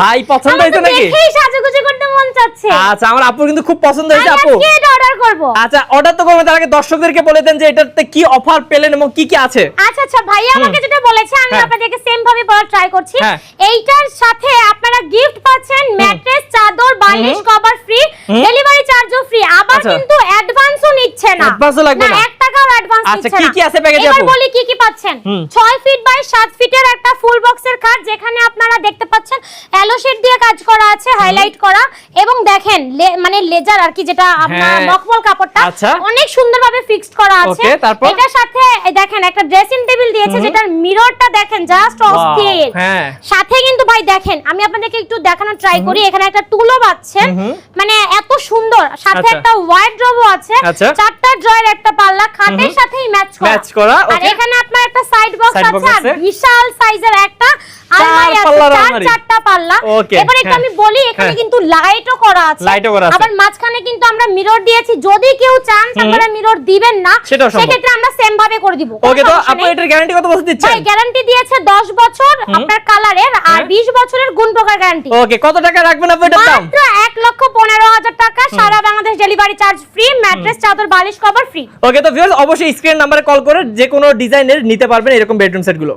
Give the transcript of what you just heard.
ভাই পছন্দ হয়েছে নাকি? দেখেই সাজুগুজু করতে মন চাচ্ছে। আচ্ছা আমার আপুর কিন্তু খুব পছন্দ আমি হয়েছে আপু। আজকে এটা অর্ডার করব। আচ্ছা অর্ডার তো করবেন তার আগে দর্শকদেরকে বলে দেন যে এটাতে কি অফার পেলেন এবং কি কি আছে। আচ্ছা আচ্ছা ভাইয়া আমাকে যেটা বলেছে আমি হ্যাঁ। আপনাদেরকে সেম ভাবে বলার ট্রাই করছি। হ্যাঁ। এইটার সাথে আপনারা গিফট পাচ্ছেন ম্যাট্রেস চাদর বালিশ কভার ফ্রি ডেলিভারি চার্জও ফ্রি আবার আচ্ছা। কিন্তু অ্যাডভান্সও নিচ্ছে না। Advance ও লাগবে না? টাকাও অ্যাডভান্স আচ্ছা, নিচ্ছে কি না। কি আছে প্যাকেজে এবার বলি কি কি পাচ্ছেন। হুম। 6 ফিট বাই 7 ফিটের একটা ফুল বক্সের খাট যেখানে কাজ করা আছে হাইলাইট করা এবং দেখেন মানে লেজার আর কি যেটা আপনার হ্যাঁ। মখমল কাপড়টা আচ্ছা। অনেক সুন্দরভাবে ফিক্সড করা আছে। এটার সাথে দেখেন একটা ড্রেসিং টেবিল দিয়েছে যেটার মিররটা দেখেন জাস্ট অস্থির। হ্যাঁ। সাথে কিন্তু ভাই দেখেন আমি আপনাদেরকে একটু দেখানোর ট্রাই করি এখানে একটা টুলও পাচ্ছেন মানে এত সুন্দর। সাথে আচ্ছা। একটা ওয়ার্ড্রোবও আছে। আচ্ছা। চারটা ড্রয়ার একটা পাল্লা খাটের সাথেই ম্যাচ করা। আর এখানে একটা সাইড বক্স আছে আর বিশাল সাইজের একটা আলমারি আছে চার চারটা পাল্লা। এবার একটু হ্যাঁ। আমি বলি এখানে হ্যাঁ। কিন্তু লাইটও করা আছে। Lightও করা আছে। আবার মাঝখানে কিন্তু আমরা মিরর দিয়েছি। যদি কেউ চান আপনারা মিরর দিবেন না। সেক্ষেত্রে আমরা সেম ভাবে করে দিব। ওকে তো আপু এটার গ্যারান্টি কত বছর দিচ্ছেন? ভাই গ্যারান্টি দিয়েছে 10 বছর আপনার কালারের আর হ্যাঁ। 20 বছরের গুণ প্রকার গ্যারান্টি ওকে কত টাকা রাখবেন আপু এটার দাম? মাত্র 1 লক্ষ 15 হাজার টাকা সারা Bangladesh delivery charge free mattress চাদর বালিশ কভার ফ্রি। ওকে তো ভিউয়ার্স অবশ্যই স্ক্রিন নাম্বারে কল করে যে কোনো ডিজাইনের নিতে পারবেন এরকম বেডরুম সেটগুলো